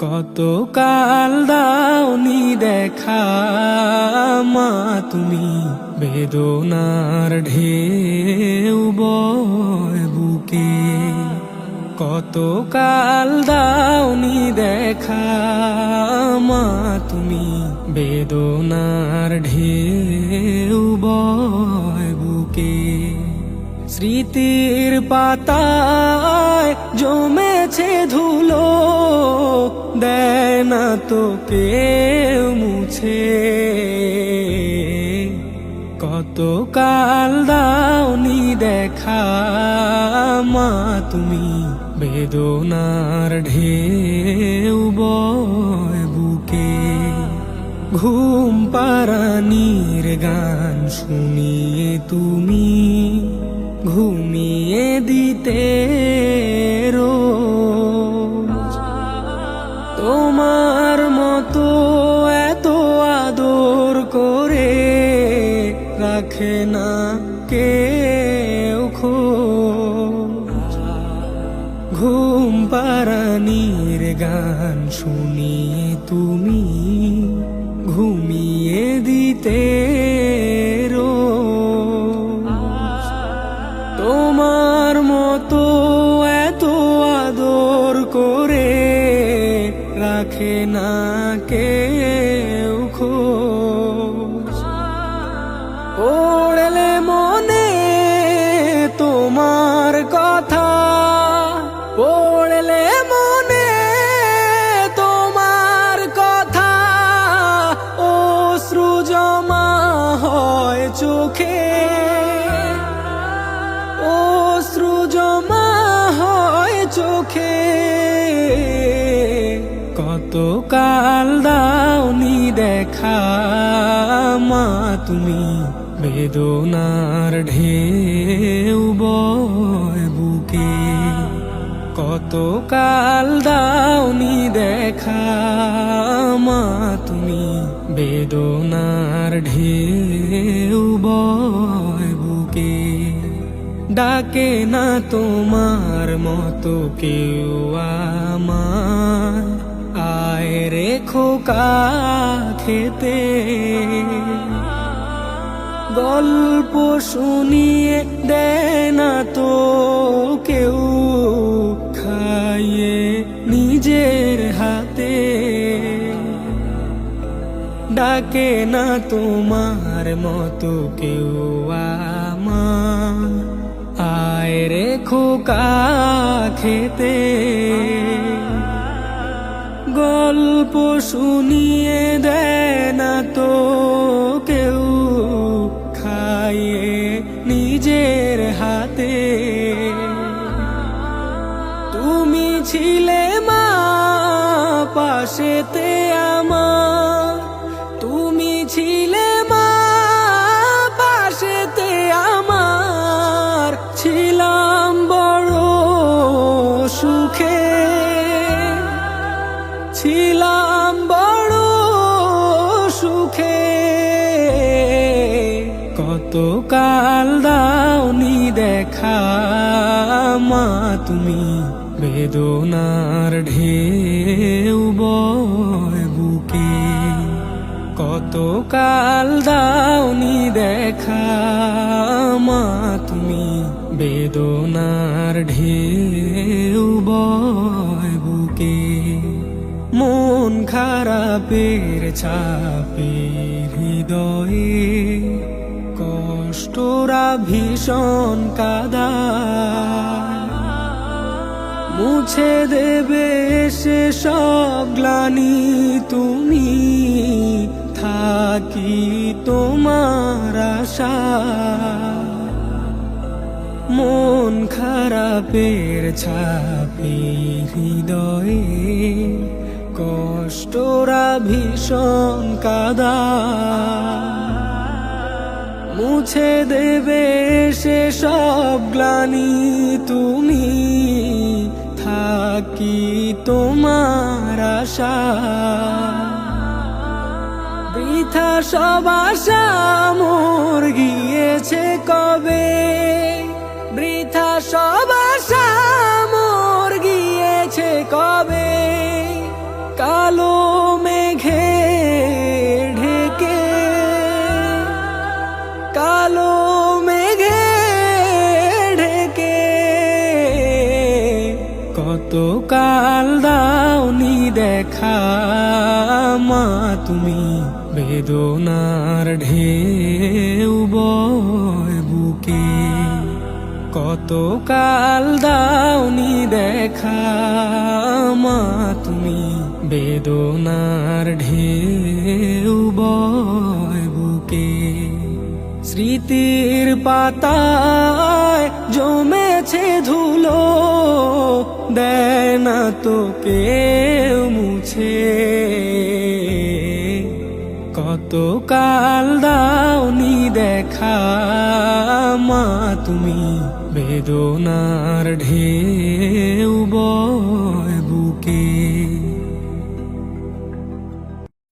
কত কাল দাওনি দেখা মা তুমি, বেদনার ঢেউ বয় বুকে। কত কাল দাওনি দেখা মা তুমি, বেদনার ঢেউ বয় বুকে। স্মৃতির পাতায় জমেছে ধুলো, দেয় না তো কেউ মুছে। কত কাল দাওনি দেখা মা, তুমি বেদনার ঢেউ বয় বুকে। ঘুম পারানির গান শুনিয়ে তুমি ঘুমিয়ে দিতে রোজ। তোমার মতো এত আদর করে রাখে না কেউ খোঁজ। ঘুম পারানির গান শুনিয়ে তুমি ঘুমিয়ে দিতে রাখে না খোঁজ। পড়লে মনে তোমার কথা। পড়লে মনে তোমার কথা। ও জমা হয় চোখে। অশ্রু জমা হয় চোখে। কাল দাওনি দেখা মা তুমি। বেদনার ঢেউ বয় বুকে। কত কাল দাওনি দেখা মা তুমি। বেদনার ঢেউ বয় বুকে। ডাকে না তোমার মতো কেউ আমার আয় রেখো কা খেতে গল্প শুনিয়ে দেয় না তো কেউ, খাইয়ে নিজের হাতে। ডাকে না তোমার মতো কেউ আমার। আয় রেখো কা খেতে গল্প শুনিয়ে দেয় না তো কেউ। খাইয়ে নিজের হাতে। তুমি ছিলে মা পাশেতে আমার কত কাল দাওনি দেখা মা তুমি, বেদনার ঢেউ বয় বুকে। কত কাল দাওনি দেখা মা তুমি, বেদনার ঢেউ বয় বুকে। মন খারাপের চাপে হৃদয়ে কষ্টরা ভীষণ কাদা। মুছে দেবে সে সব গ্লানি তুমি, থাকি তোমার আশা। মন খারাপের ছাপে হৃদয়ে কষ্টরা ভীষণ কাদা। মুছে দেবে সে সব গ্লানি তুমি। থাকি তোমার আশা। বৃথা সব আশা মোর গিয়েছে কবে? বৃথা সব কাল দাওনি দেখা মা তুমি। বেদনার ঢেউ বয় বুকে। কত কাল দাওনি দেখা মা তুমি। বেদনার ঢেউ বয় বুকে। স্মৃতির পাতায় জমেছে ধুলো দেয় না তো কেউ মুছে। কত কাল দাওনি দেখা মা তুমি বেদনার বয়